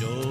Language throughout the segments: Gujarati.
Yo.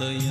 ഹൃദയ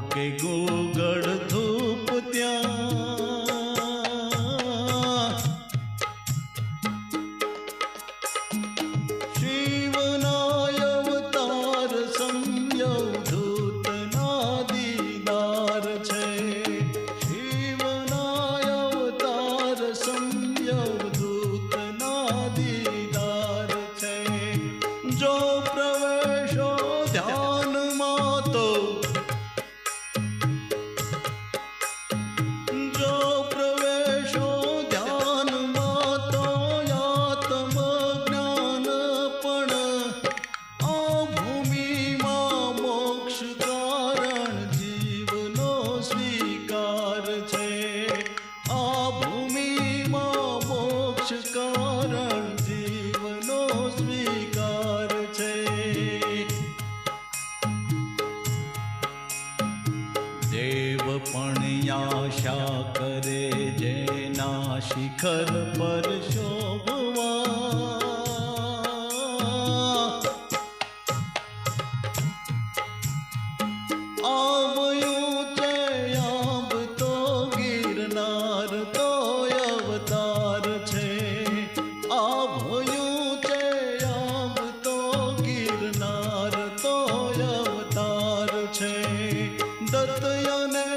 के गूगड़ પણ આશા કરે જેના શિખર પર શોભવા. આવ્યું છે તો ગિરનાર, તો અવતાર છે. આવ્યું છે તો ગિરનાર, તો છે. દત્તયને